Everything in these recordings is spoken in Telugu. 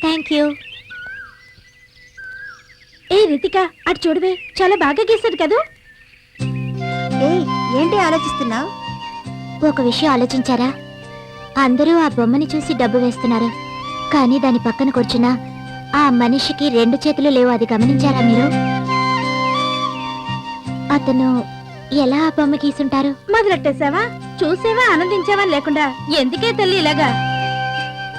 థ్యాంక్ యూ ఏ రితిక అటు చూడవే చాలా బాగా గీసాడు కదూ? ఏయ్ ఏంటి ఆలోచిస్తున్నావు? ఒక విషయం ఆలోచించారా? అందరూ ఆ బొమ్మని చూసి డబ్బు వేస్తున్నారు. కానీ దాని పక్కన కూర్చున్న ఆ మనిషికి రెండు చేతులు లేవు అది గమనించారా మీరు? అతను ఎలా ఆ బొమ్మ గీసుంటారు? మొదలెట్టేసావా చూసేవా ఆనందించావా లేకుండా? ఎందుకే తల్లి ఇలాగా?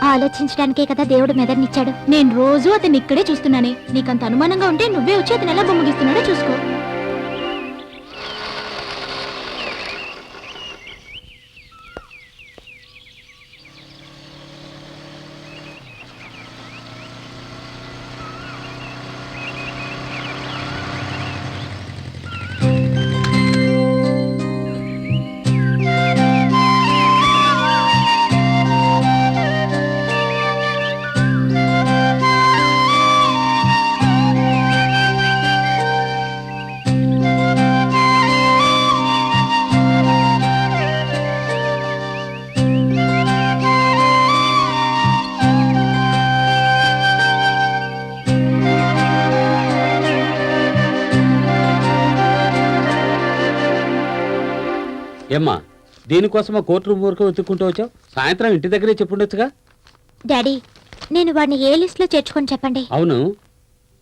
ఆలోచించడానికే కదా దేవుడు మెదడునిచ్చాడు. నేను రోజు అతన్ని ఇక్కడే చూస్తున్నానే. నీకంత అనుమానంగా ఉంటే నువ్వే వచ్చి అతను ఎలా బొమ్మగిస్తున్నాడో చూసుకో. ఏమ్మా దీనికోసం కోర్టు రూమ్ వరకు వెతుక్కుంటూ వచ్చావు? సాయంత్రం ఇంటి దగ్గరే చెప్పుండొచ్చుగా? డాడీ నేను వాడిని ఏ లిస్ట్లో చేర్చుకొని చెప్పండి? అవును.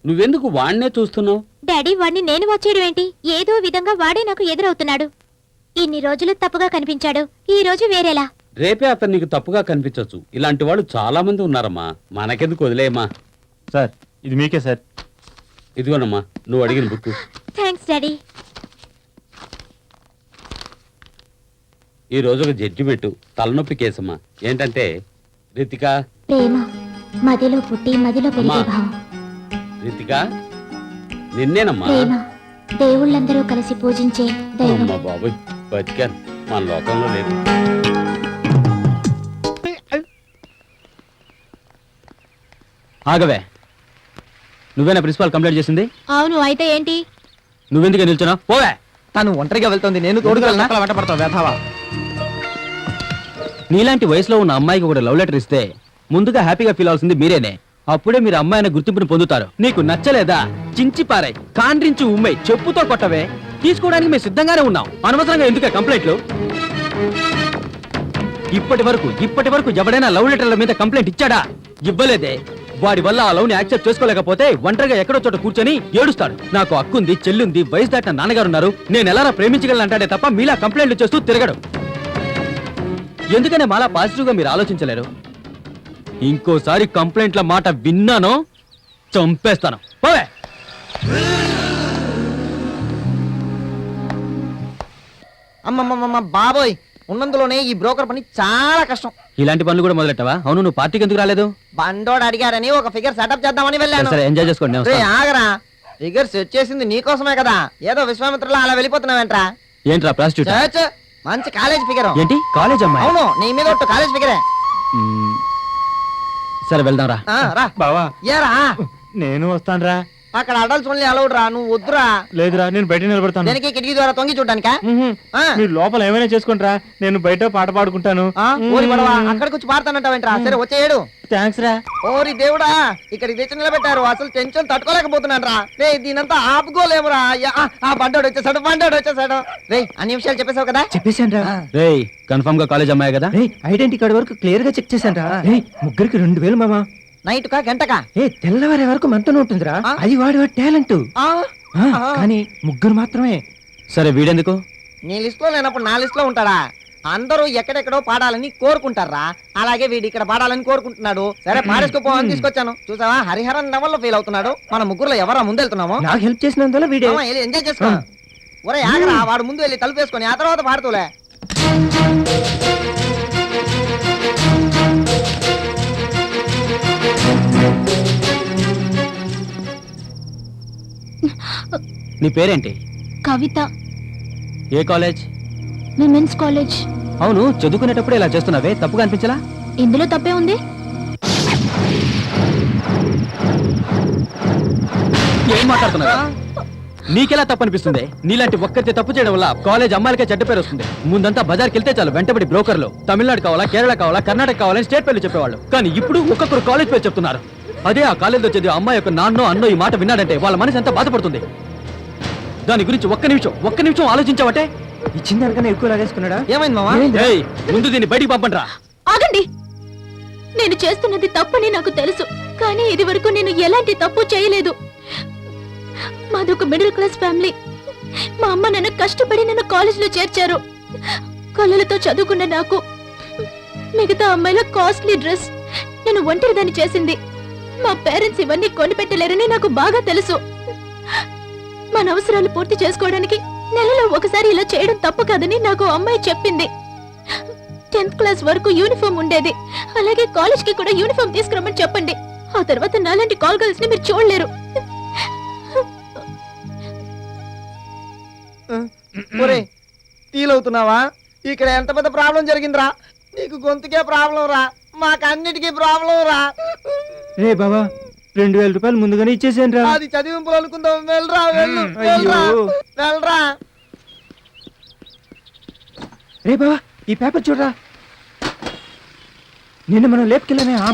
నువ్వెందుకు వాణ్ణే చూస్తున్నావు? డాడీ వాడిని నేను వచ్చేయడం ఏంటి? ఏదో విధంగా వాడే నాకు ఎదురవుతున్నాడు. ఇన్ని రోజులు తప్పుగా కనిపించాడు. ఈ రోజు వేరేలా? రేపే అతను నీకు తప్పుగా కనిపించవచ్చు ఇలాంటి వాళ్ళు చాలా మంది ఉన్నారమ్మా. మనకెందుకు వదిలేయమ్మా. సార్ ఇది మీకే సార్. ఇదిగోనమ్మా నువ్వు అడిగిన బుక్ థ్యాంక్స్ డాడీ. ఈ రోజు ఒక జడ్జిమెంట్ తలనొప్పి కేసమ్మా. ఏంటంటే రితిక? ప్రేమ మదిలో పుట్టి మదిలో పెరిగే అమ్మా. భావం. రితిక? నిన్నేనమ్మా? ప్రేమ దేవుళ్ళందరూ కలిసి పూజించే దైవం. అమ్మా బాబోయ్ బతికాను. మన లోకంలో లేదు. ఆగవే. నువ్వేనా ప్రిన్సిపాల్ కంప్లైంట్ చేసింది? అవును అయితే ఏంటి? నువ్వెందుకు నిల్చున్నావు? పోవే. తను ఒంటరిగా వెళ్తుంది. నేను తోడుగలనా వెంట పడతావు వేధావా? నీలాంటి వయసులో ఉన్న అమ్మాయికి ఒక లవ్ లెటర్ ఇస్తే ముందుగా హ్యాపీగా ఫీల్ అవుతుంది మీరేనే. అప్పుడే మీరు అమ్మాయి అనే గుర్తింపుని పొందుతారు. నీకు నచ్చలేదా? చించి పారాయ్. కాండ్రించి ఉమ్మై చెప్పుతో కొట్టవే. తీసుకోవడానికి మేము సిద్ధంగానే ఉన్నాం. అనవసరంగా ఎందుకే కంప్లైంట్లు? ఇప్పటి వరకు ఇప్పటి వరకు ఎవడైనా లవ్ లెటర్ల మీద కంప్లైంట్ ఇచ్చాడా? ఇవ్వలేదే. వాడి వల్ల ఆ లవ్ని యాక్సెప్ట్ చేసుకోలేకపోతే ఒంటరిగా ఎక్కడో చోట కూర్చొని ఏడుస్తాడు. నాకు అక్కుంది చెల్లుంది వయసు దాటిన నాన్నగారు ఉన్నారు నేను ఎలా ప్రేమించగలను అంటాడే తప్ప మీలా కంప్లైంట్లు చేస్తూ తిరగడు. ఎందుకనే మాలా పాజిటివ్గా మీరు ఆలోచించలేరు? ఇంకోసారి కంప్లైంట్ల మాట విన్నానో చంపేస్తాను. పోవే! అమ్మమ్మమ్మ బాబోయ్! ఉన్నందులోనే ఈ బ్రోకర్ పని చాలా కష్టం. ఇలాంటి పనులు కూడా మొదలెట్టవా? అవును నువ్వు పార్టీకి ఎందుకు రాలేదు? బండోడు అడిగారని ఒక ఫిగర్ సెటప్ చేద్దామని వెళ్ళాను. సరే ఎంజాయ్ చేసుకోండి రే. ఆగరా. ఫిగర్ సెట్ చేసింది నీకోసమే కదా. ఏదో విశ్వామిత్రలో అలా వెళ్ళిపోతున్నావేంట్రా? ఏంట్రా ప్రాస్టిట్యూట్ చర్చ్ మంచి కాలేజ్ ఫిగర్. ఏంటి? కాలేజ్ అమ్మాయి? అవును నీ మీద ఒట్టు కాలేజ్ ఫిగరే. మ్మ్. సరే వెళ్దాం రా ఆ, రా. బావా. ఏరా? నేను వస్తానురా. అక్కడ అడల్ట్స్ ఓన్లీ అలౌడ్ రా నువ్వు వద్దురా. లేదురా నేను బయట నిలబడతాను. దేనికి కిటికీ ద్వారా తొంగి చూడడానికా? ఆ, మీరు లోపల ఏమైనా చేసుకుంటారా? నేను బయట పాట పాడుకుంటాను. ఆ, ఓరి పడవా అక్కడికి వచ్చి పాడతానంటావేంట్రా సరే వచ్చేయడు థ్యాంక్స్ రా ఓరి దేవుడా ఇక్కడికి తెచ్చి నిలబెట్టారు. అసలు టెన్షన్ తట్టుకోలేకపోతున్నాను రా రే దీనంతా ఆపుకోలేమురా. ఆ, ఆ బండోడు వచ్చేసాడు బండోడు వచ్చేసాడు. రే అన్ని విషయాలు చెప్పేశావు కదా? చెప్పేశాను రా రేయ్ కన్ఫర్మ్గా కాలేజ్ అమ్మాయి కదా? రే ఐడెంటిటీ కార్డు వరకు క్లియర్గా చెక్ చేశాను రా రే ముగ్గురికి రెండు వేలు మామా? నైట్ కా గంటకా ఏ తెల్లవారే వరకు మనతోనే ఉంటుందిరా. ఆ? అది వాడి వాడి టాలెంట్. ఆ, కానీ ముగ్గురు మాత్రమే. సరే వీడెందుకు? నీ లిస్ట్లో లేనప్పుడు నా లిస్ట్లో ఉంటాడా? అందరూ ఎక్కడెక్కడో పాడాలని కోరుకుంటారా? అలాగే వీడు ఇక్కడ పాడాలని కోరుకుంటున్నాడు. సరే పాడేసుకోపో అని తీసుకొచ్చాను. చూసావా? హరిహరన్ లెవెల్లో ఫీల్ అవుతున్నాడు. మన ముగ్గురులో ఎవరా ముందెళ్తున్నామో? నాకు హెల్ప్ చేసినందువల్ల వీడే. మామ, వెళ్ళి ఎంజాయ్ చేసుకో. ఒరే ఆగరా వాడు ముందు వెళ్ళి తలుపు వేసుకొని ఆ తర్వాత పాడుతూలే. నీ పేరేంటి? కవిత. ఏ కాలేజ్? Women's college. అవును చదువుకునేటప్పుడు ఇలా చేస్తున్నావే తప్పుగా అనిపించలా? ఇందులో తప్పే ఉంది. ఏం మాట్లాడుతున్నావా? నీకెలా తప్పనిపిస్తుంది నీలాంటి ఒక్కరితే తప్పు చేయడం వల్ల కాలేజ్ అమ్మాయిలకే చెడ్డ పేరు వస్తుంది. ముందంతా బజార్కి వెళ్తే చాలు వెంటబడి బ్రోకర్లు. తమిళనాడు కావాలా కేరళ కావాలా కర్ణాటక కావాలని స్టేట్ పేర్లు చెప్పేవాళ్ళు. కానీ ఇప్పుడు ఒక్కొక్కరు కాలేజ్ పేరు చెప్తున్నారు. అదే ఆ కాలేజ్ వచ్చేది అమ్మాయి యొక్క నాన్నో అన్నో ఈ మాట విన్నాడంటే వాళ్ళ మనసు ఎంత బాధపడుతుంది? దాని గురించి ఒక్క నిమిషం ఒక్క నిమిషం ఆలోచించావటే? ఇచ్చిన దానికన్నా ఎక్కువ లాగేసుకున్నాడా? ఏమైంది మావా? ఏయ్, ముందు దీన్ని బయటికి పంపండ్రా. ఆగండి. నేను చేస్తున్నది తప్పని నాకు తెలుసు కానీ ఇది వరకు నేను ఎలాంటి తప్పు చేయలేదు. మాదొక మిడిల్ క్లాస్ ఫ్యామిలీ. మా అమ్మ నన్ను కష్టపడి నన్ను కాలేజీలో చేర్చారు. కళ్ళలతో చదువుకున్న నాకు మిగతా అమ్మాయిల కాస్ట్లీ డ్రెస్ నేను ఒంటరిదాన్ని చేసింది. మా పేరెంట్స్ ఇవన్నీ కొనిపెట్టలేరని నాకు బాగా తెలుసు. మన అవసరాలు పూర్తి చేసుకోవడానికి నెలలో ఒకసారి ఇలా చేయడం తప్పు కాదని నాకు అమ్మాయి చెప్పింది. టెన్త్ క్లాస్ వరకు యూనిఫామ్ ఉండేది. అలాగే కాలేజ్కి కూడా యూనిఫామ్ తీసుకురమ్మని చెప్పండి. ఆ తర్వాత నాలాంటి కాల్ గర్ల్స్ని మీరు చూడలేరు. ఒరే ఫీల్ అవుతున్నావా ఇక్కడ ఎంత పెద్ద ప్రాబ్లం జరిగిందిరా? నీకు గొంతుకే ప్రాబ్లం రా. మాకు అన్నిటికీ ప్రాబ్లం రా. రే బాబా రెండు వేల రూపాయలు ముందుగానే ఇచ్చేసాను రా అది చదివింపులు అనుకుందాం వెళ్ళరా వెళ్ళు వెళ్ళరా అయ్యో. వెళ్ళరా రే బాబా ఈ పేపర్ చూడరా నిన్న మనం లేపుకెళ్ళామే ఆ.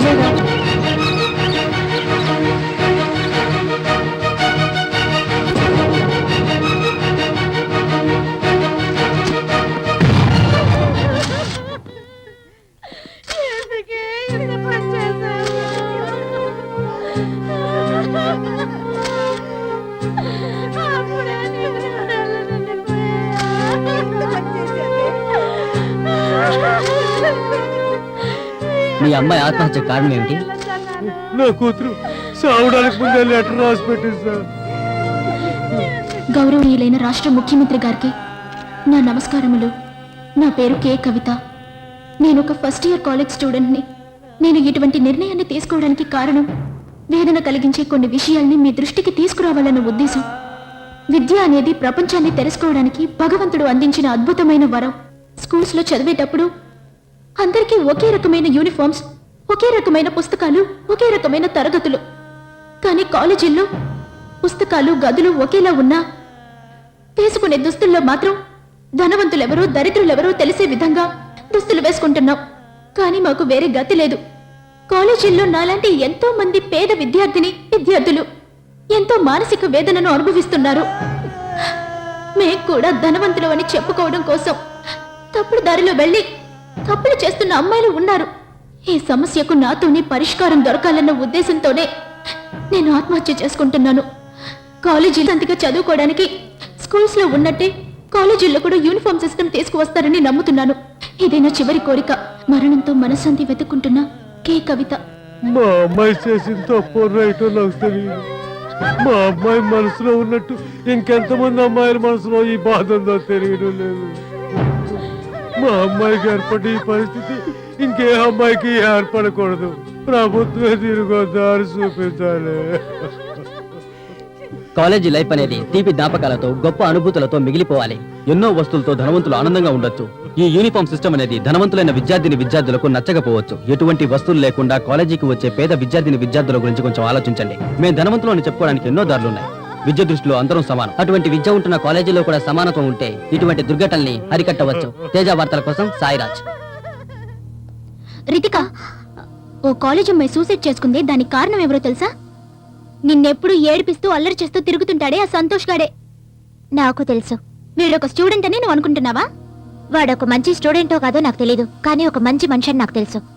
మీ అమ్మాయి ఆత్మహత్య కారణం ఏమిటి నా కూతురు సావడానికి ముందే లెటర్ రాసి పెట్టింది సార్. గౌరవనీయులైన రాష్ట్ర ముఖ్యమంత్రి గారికి నా నమస్కారములు. నా పేరు కే. కవిత. నేను ఒక ఫస్ట్ ఇయర్ కాలేజ్ స్టూడెంట్ని. నేను ఇటువంటి నిర్ణయాన్ని తీసుకోవడానికి కారణం వేదన కలిగించే కొన్ని విషయాల్ని మీ దృష్టికి తీసుకురావాలన్న ఉద్దేశం. విద్య అనేది ప్రపంచాన్ని తెలుసుకోవడానికి భగవంతుడు అందించిన అద్భుతమైన వరం. స్కూల్స్లో చదివేటప్పుడు అందరికీ ఒకే రకమైన యూనిఫామ్స్ ఒకే రకమైన పుస్తకాలు ఒకే రకమైన తరగతులు. కానీ కాలేజీల్లో పుస్తకాలు గదులు ఒకేలా ఉన్నా వేసుకునే దుస్తుల్లో మాత్రం ధనవంతులెవరో దరిద్రులెవరో తెలిసే విధంగా దుస్తులు వేసుకుంటున్నాం. కానీ మాకు వేరే గతి లేదు. కాలేజీల్లో నాలాంటి ఎంతో మంది పేద విద్యార్థిని విద్యార్థులు ఎంతో మానసిక వేదనను అనుభవిస్తున్నారు. మేం కూడా ధనవంతులు అని చెప్పుకోవడం కోసం తప్పుడు దారిలో వెళ్ళి తప్పులు చేస్తున్న అమ్మాయిలు ఉన్నారు. ఈ సమస్యకు నాతోనే పరిష్కారం దొరకాలన్న ఉద్దేశంతోనే నేను ఆత్మహత్య చేసుకుంటున్నాను. కాలేజీలు అంతగా చదువుకోవడానికి స్కూల్స్లో ఉన్నట్టే కాలేజీల్లో కూడా యూనిఫామ్ సిస్టమ్ తీసుకువస్తారని నమ్ముతున్నాను. ఇదేనా చివరి కోరిక? మరణంతో మనశ్శాంతి వెతుక్కుంటున్న కే కవిత. మా అమ్మాయి చేసిన తప్పు రైటో నాకు తెలియదు. మా అమ్మాయి మనసులో ఉన్నట్టు ఇంకెంతమంది అమ్మాయిల మనసులో ఈ బాధ ఉందో తెలియడం లేదు. మా అమ్మాయికి ఏర్పడి ఈ పరిస్థితి ఇంకే అమ్మాయికి ఏర్పడకూడదు. ప్రభుత్వమే తిరిగో దారి చూపించాలి. కాలేజీ లైఫ్ అనేది తీపి జ్ఞాపకాలతో గొప్ప అనుభూతులతో మిగిలిపోవాలి. ఎన్నో వస్తువులతో ధనవంతులు ఆనందంగా ఉండొచ్చు. ఈ యూనిఫామ్ సిస్టమ్ అనేది ధనవంతులైన విద్యార్థిని విద్యార్థులకు నచ్చకపోవచ్చు. ఎటువంటి వస్తువులు లేకుండా కాలేజీకి వచ్చే పేద విద్యార్థిని విద్యార్థుల గురించి కొంచెం ఆలోచించండి. మేము ధనవంతులు అని చెప్పుకోవడానికి ఎన్నో దారులు ఉన్నాయి విద్య దృష్టిలో అందరం సమానం. అటువంటి విద్య ఉంటున్న కాలేజీలో కూడా సమానత్వం ఉంటే ఇటువంటి దుర్ఘటనల్ని అరికట్టవచ్చు. తేజ వార్తల కోసం సాయిరాజ్. రితిక ఓ కాలేజ్ అమ్మాయి సూసైడ్ చేసుకుంది. దానికి కారణం ఎవరో తెలుసా? నిన్నెప్పుడు ఏడిపిస్తూ అల్లరి చేస్తూ తిరుగుతుంటాడే ఆ సంతోష్ గాడే. నాకు తెలుసు. వీడొక స్టూడెంట్ అని నువ్వు అనుకుంటున్నావా? వాడొక మంచి స్టూడెంటో కాదో నాకు తెలియదు కానీ ఒక మంచి మనిషి అని నాకు తెలుసు.